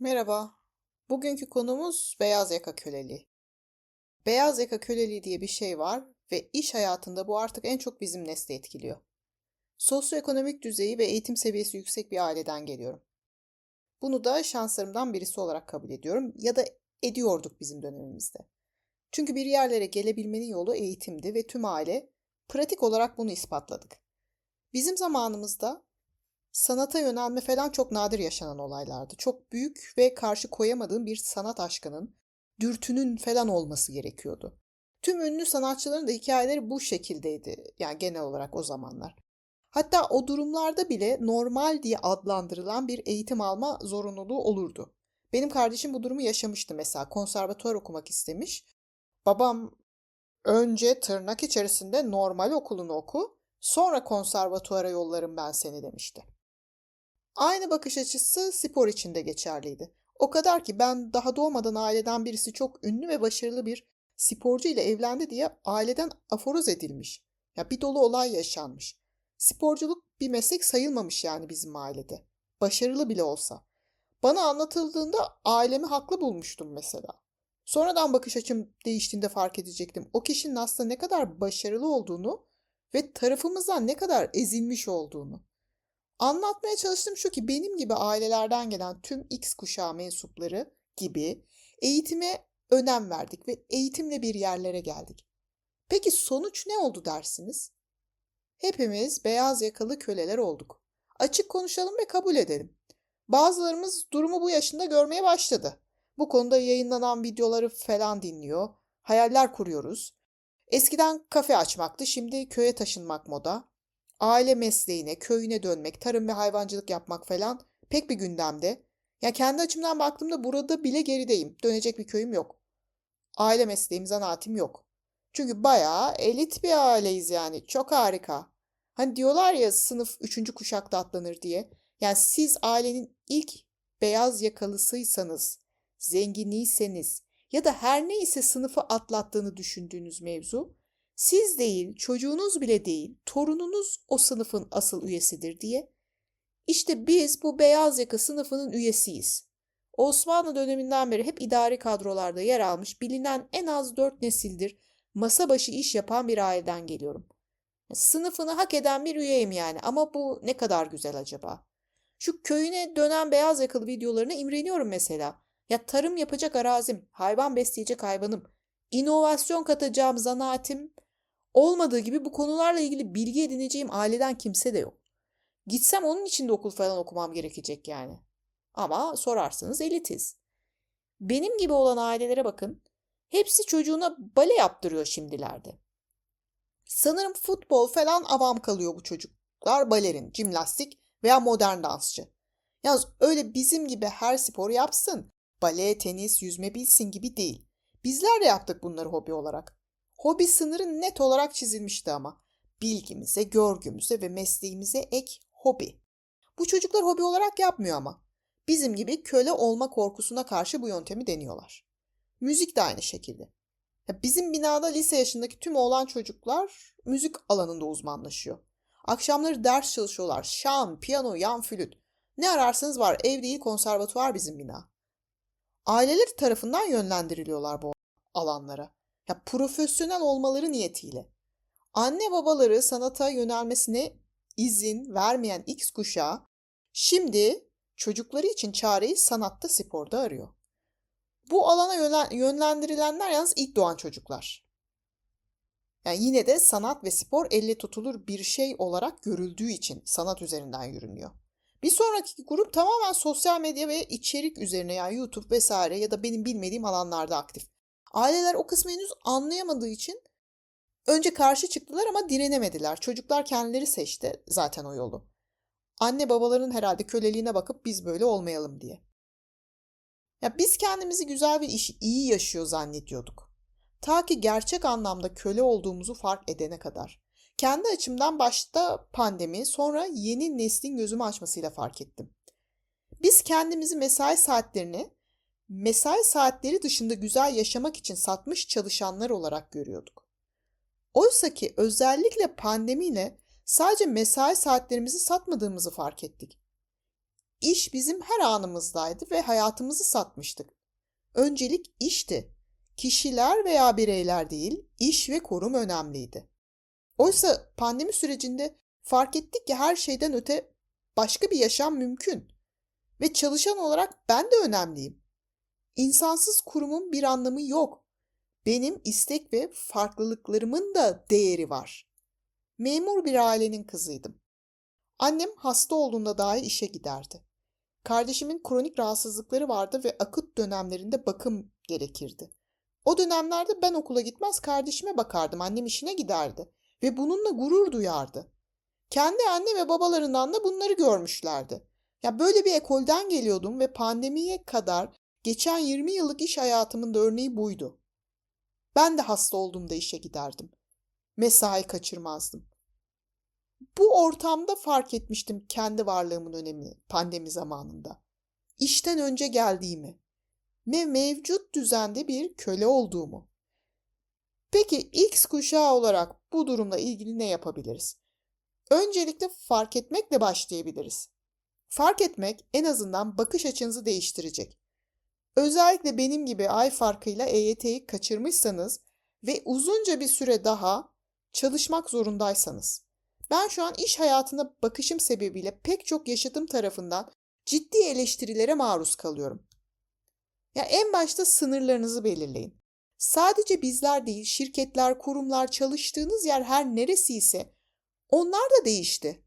Merhaba. Bugünkü konumuz beyaz yaka köleliği. Beyaz yaka köleliği diye bir şey var ve iş hayatında bu artık en çok bizim nesli etkiliyor. Sosyoekonomik düzeyi ve eğitim seviyesi yüksek bir aileden geliyorum. Bunu da şanslarımdan birisi olarak kabul ediyorum ya da ediyorduk bizim dönemimizde. Çünkü bir yerlere gelebilmenin yolu eğitimdi ve tüm aile pratik olarak bunu ispatladık. Bizim zamanımızda sanata yönelme falan çok nadir yaşanan olaylardı. Çok büyük ve karşı koyamadığım bir sanat aşkının, dürtünün falan olması gerekiyordu. Tüm ünlü sanatçıların da hikayeleri bu şekildeydi yani genel olarak o zamanlar. Hatta o durumlarda bile normal diye adlandırılan bir eğitim alma zorunluluğu olurdu. Benim kardeşim bu durumu yaşamıştı mesela. Konservatuvar okumak istemiş. Babam önce tırnak içerisinde normal okulunu oku, sonra konservatuvara yollarım ben seni demişti. Aynı bakış açısı spor için de geçerliydi. O kadar ki ben daha doğmadan aileden birisi çok ünlü ve başarılı bir sporcu ile evlendi diye aileden aforoz edilmiş. Ya bir dolu olay yaşanmış. Sporculuk bir meslek sayılmamış yani bizim ailede. Başarılı bile olsa. Bana anlatıldığında ailemi haklı bulmuştum mesela. Sonradan bakış açım değiştiğinde fark edecektim. O kişinin aslında ne kadar başarılı olduğunu ve tarafımızdan ne kadar ezilmiş olduğunu. Anlatmaya çalıştığım şu ki benim gibi ailelerden gelen tüm X kuşağı mensupları gibi eğitime önem verdik ve eğitimle bir yerlere geldik. Peki sonuç ne oldu dersiniz? Hepimiz beyaz yakalı köleler olduk. Açık konuşalım ve kabul edelim. Bazılarımız durumu bu yaşında görmeye başladı. Bu konuda yayınlanan videoları falan dinliyor, hayaller kuruyoruz. Eskiden kafe açmaktı, şimdi köye taşınmak moda. Aile mesleğine, köyüne dönmek, tarım ve hayvancılık yapmak falan pek bir gündemde. Ya kendi açımdan baktığımda burada bile gerideyim. Dönecek bir köyüm yok. Aile mesleğim, zanaatim yok. Çünkü bayağı elit bir aileyiz yani. Çok harika. Hani diyorlar ya sınıf üçüncü kuşakta atlanır diye. Yani siz ailenin ilk beyaz yakalısıysanız, zenginliyseniz ya da her neyse sınıfı atlattığını düşündüğünüz mevzu, siz değil, çocuğunuz bile değil, torununuz o sınıfın asıl üyesidir diye. İşte biz bu beyaz yaka sınıfının üyesiyiz. Osmanlı döneminden beri hep idari kadrolarda yer almış bilinen en az dört nesildir masa başı iş yapan bir aileden geliyorum. Sınıfını hak eden bir üyeyim yani ama bu ne kadar güzel acaba? Şu köyüne dönen beyaz yakalı videolarına imreniyorum mesela. Ya tarım yapacak arazim, hayvan besleyecek hayvanım, inovasyon katacağım zanaatim olmadığı gibi bu konularla ilgili bilgi edineceğim aileden kimse de yok. Gitsem onun için de okul falan okumam gerekecek yani. Ama sorarsanız elitiz. Benim gibi olan ailelere bakın. Hepsi çocuğuna bale yaptırıyor şimdilerde. Sanırım futbol falan avam kalıyor bu çocuklar balerin, jimnastik veya modern dansçı. Yalnız öyle bizim gibi her spor yapsın, bale, tenis, yüzme bilsin gibi değil. Bizler de yaptık bunları hobi olarak. Hobi sınırı net olarak çizilmişti ama. Bilgimize, görgümüze ve mesleğimize ek hobi. Bu çocuklar hobi olarak yapmıyor ama. Bizim gibi köle olma korkusuna karşı bu yöntemi deniyorlar. Müzik de aynı şekilde. Bizim binada lise yaşındaki tüm oğlan çocuklar müzik alanında uzmanlaşıyor. Akşamları ders çalışıyorlar. Şan, piyano, yan flüt. Ne ararsanız var. Ev değil konservatuvar bizim bina. Aileleri tarafından yönlendiriliyorlar bu alanlara. Ya profesyonel olmaları niyetiyle. Anne babaları sanata yönelmesine izin vermeyen X kuşağı şimdi çocukları için çareyi sanatta, sporda arıyor. Bu alana yönlendirilenler yalnız ilk doğan çocuklar. Yani yine de sanat ve spor elle tutulur bir şey olarak görüldüğü için sanat üzerinden yürünüyor. Bir sonraki grup tamamen sosyal medya ve içerik üzerine yani YouTube vesaire ya da benim bilmediğim alanlarda aktif. Aileler o kısmı henüz anlayamadığı için önce karşı çıktılar ama direnemediler. Çocuklar kendileri seçti zaten o yolu. Anne babaların herhalde köleliğine bakıp biz böyle olmayalım diye. Ya biz kendimizi güzel bir işi iyi yaşıyor zannediyorduk. Ta ki gerçek anlamda köle olduğumuzu fark edene kadar. Kendi açımdan başta pandemi, sonra yeni neslin gözümü açmasıyla fark ettim. Biz kendimizi mesai saatlerini mesai saatleri dışında güzel yaşamak için satmış çalışanlar olarak görüyorduk. Oysa ki özellikle pandemiyle sadece mesai saatlerimizi satmadığımızı fark ettik. İş bizim her anımızdaydı ve hayatımızı satmıştık. Öncelik işti. Kişiler veya bireyler değil, iş ve kurum önemliydi. Oysa pandemi sürecinde fark ettik ki her şeyden öte başka bir yaşam mümkün. Ve çalışan olarak ben de önemliyim. İnsansız kurumun bir anlamı yok. Benim istek ve farklılıklarımın da değeri var. Memur bir ailenin kızıydım. Annem hasta olduğunda dahi işe giderdi. Kardeşimin kronik rahatsızlıkları vardı ve akut dönemlerinde bakım gerekirdi. O dönemlerde ben okula gitmez kardeşime bakardım. Annem işine giderdi ve bununla gurur duyardı. Kendi anne ve babalarından da bunları görmüşlerdi. Ya böyle bir ekolden geliyordum ve pandemiye kadar geçen 20 yıllık iş hayatımın da örneği buydu. Ben de hasta olduğumda işe giderdim. Mesai kaçırmazdım. Bu ortamda fark etmiştim kendi varlığımın önemini pandemi zamanında. İşten önce geldiğimi ve mevcut düzende bir köle olduğumu. Peki X kuşağı olarak bu durumla ilgili ne yapabiliriz? Öncelikle fark etmekle başlayabiliriz. Fark etmek en azından bakış açınızı değiştirecek. Özellikle benim gibi ay farkıyla EYT'yi kaçırmışsanız ve uzunca bir süre daha çalışmak zorundaysanız. Ben şu an iş hayatına bakışım sebebiyle pek çok yaşadığım tarafından ciddi eleştirilere maruz kalıyorum. Ya en başta sınırlarınızı belirleyin. Sadece bizler değil, şirketler, kurumlar, çalıştığınız yer her neresi ise onlar da değişti.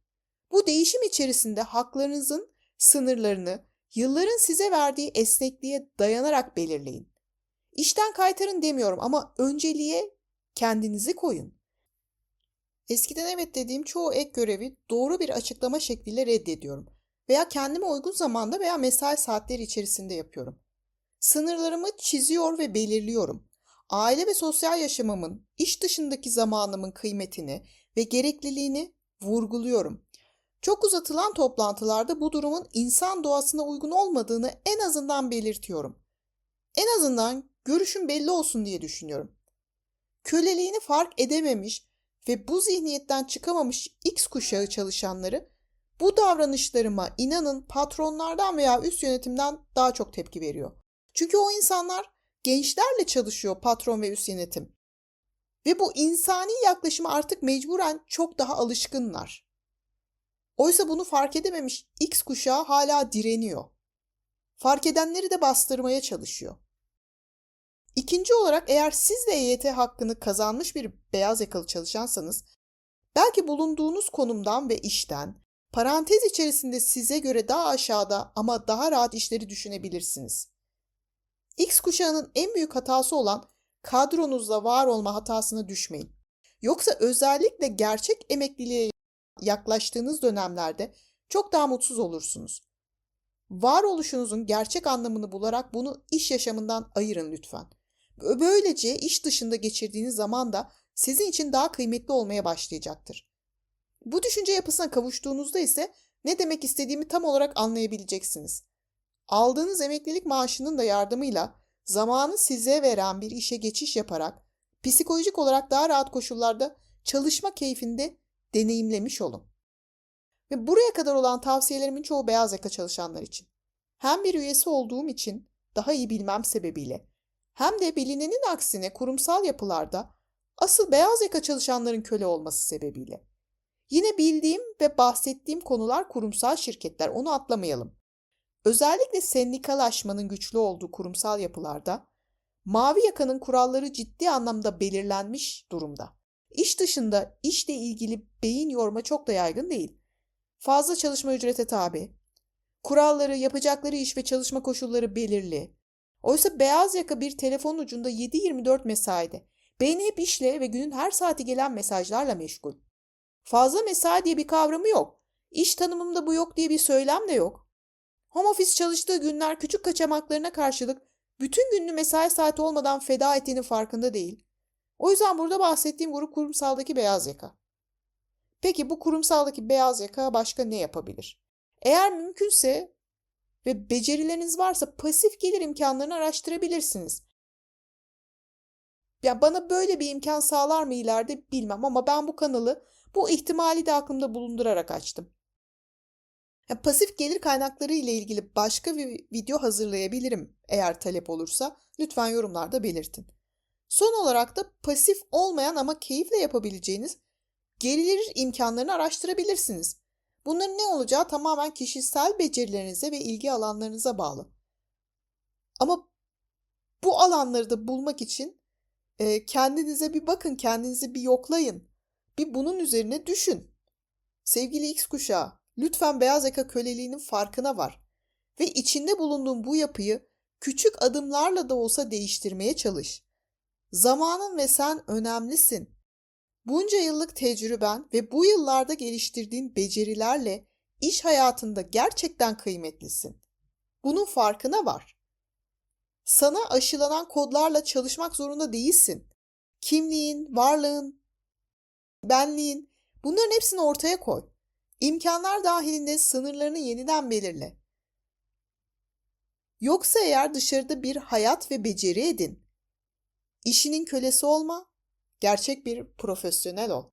Bu değişim içerisinde haklarınızın sınırlarını yılların size verdiği esnekliğe dayanarak belirleyin. İşten kaytarın demiyorum ama önceliğe kendinizi koyun. Eskiden evet dediğim çoğu ek görevi doğru bir açıklama şekliyle reddediyorum veya kendime uygun zamanda veya mesai saatleri içerisinde yapıyorum. Sınırlarımı çiziyor ve belirliyorum. Aile ve sosyal yaşamımın, iş dışındaki zamanımın kıymetini ve gerekliliğini vurguluyorum. Çok uzatılan toplantılarda bu durumun insan doğasına uygun olmadığını en azından belirtiyorum. En azından görüşüm belli olsun diye düşünüyorum. Köleliğini fark edememiş ve bu zihniyetten çıkamamış X kuşağı çalışanları bu davranışlarıma inanın patronlardan veya üst yönetimden daha çok tepki veriyor. Çünkü o insanlar gençlerle çalışıyor patron ve üst yönetim. Ve bu insani yaklaşımı artık mecburen çok daha alışkınlar. Oysa bunu fark edememiş X kuşağı hala direniyor. Fark edenleri de bastırmaya çalışıyor. İkinci olarak eğer siz de EYT hakkını kazanmış bir beyaz yakalı çalışansanız, belki bulunduğunuz konumdan ve işten, parantez içerisinde size göre daha aşağıda ama daha rahat işleri düşünebilirsiniz. X kuşağının en büyük hatası olan kadronuzda var olma hatasına düşmeyin. Yoksa özellikle gerçek emekliliğe yaklaştığınız dönemlerde çok daha mutsuz olursunuz. Varoluşunuzun gerçek anlamını bularak bunu iş yaşamından ayırın lütfen. Böylece iş dışında geçirdiğiniz zaman da sizin için daha kıymetli olmaya başlayacaktır. Bu düşünce yapısına kavuştuğunuzda ise ne demek istediğimi tam olarak anlayabileceksiniz. Aldığınız emeklilik maaşının da yardımıyla zamanı size veren bir işe geçiş yaparak psikolojik olarak daha rahat koşullarda çalışma keyfinde deneyimlemiş olun. Ve buraya kadar olan tavsiyelerimin çoğu beyaz yaka çalışanlar için. Hem bir üyesi olduğum için daha iyi bilmem sebebiyle hem de bilinenin aksine kurumsal yapılarda asıl beyaz yaka çalışanların köle olması sebebiyle. Yine bildiğim ve bahsettiğim konular kurumsal şirketler, onu atlamayalım. Özellikle sendikalaşmanın güçlü olduğu kurumsal yapılarda mavi yakanın kuralları ciddi anlamda belirlenmiş durumda. İş dışında işle ilgili beyin yorma çok da yaygın değil. Fazla çalışma ücrete tabi. Kuralları, yapacakları iş ve çalışma koşulları belirli. Oysa beyaz yaka bir telefon ucunda 7-24 mesaide. Beyni hep işle ve günün her saati gelen mesajlarla meşgul. Fazla mesai diye bir kavramı yok. İş tanımımda bu yok diye bir söylem de yok. Home office çalıştığı günler küçük kaçamaklarına karşılık bütün günlü mesai saati olmadan feda ettiğinin farkında değil. O yüzden burada bahsettiğim grup kurumsaldaki beyaz yaka. Peki bu kurumsaldaki beyaz yaka başka ne yapabilir? Eğer mümkünse ve becerileriniz varsa pasif gelir imkanlarını araştırabilirsiniz. Ya bana böyle bir imkan sağlar mı ileride bilmem ama ben bu kanalı bu ihtimali de aklımda bulundurarak açtım. Ha, pasif gelir kaynakları ile ilgili başka bir video hazırlayabilirim eğer talep olursa. Lütfen yorumlarda belirtin. Son olarak da pasif olmayan ama keyifle yapabileceğiniz gelir imkanlarını araştırabilirsiniz. Bunların ne olacağı tamamen kişisel becerilerinize ve ilgi alanlarınıza bağlı. Ama bu alanları da bulmak için e, kendinize bir bakın, kendinizi bir yoklayın. Bir bunun üzerine düşün. Sevgili X kuşağı, lütfen beyaz yaka köleliğinin farkına var ve içinde bulunduğun bu yapıyı küçük adımlarla da olsa değiştirmeye çalış. Zamanın ve sen önemlisin. Bunca yıllık tecrüben ve bu yıllarda geliştirdiğin becerilerle iş hayatında gerçekten kıymetlisin. Bunun farkına var. Sana aşılanan kodlarla çalışmak zorunda değilsin. Kimliğin, varlığın, benliğin bunların hepsini ortaya koy. İmkanlar dahilinde sınırlarını yeniden belirle. Yoksa eğer dışarıda bir hayat ve beceri edin. İşinin kölesi olma, gerçek bir profesyonel ol.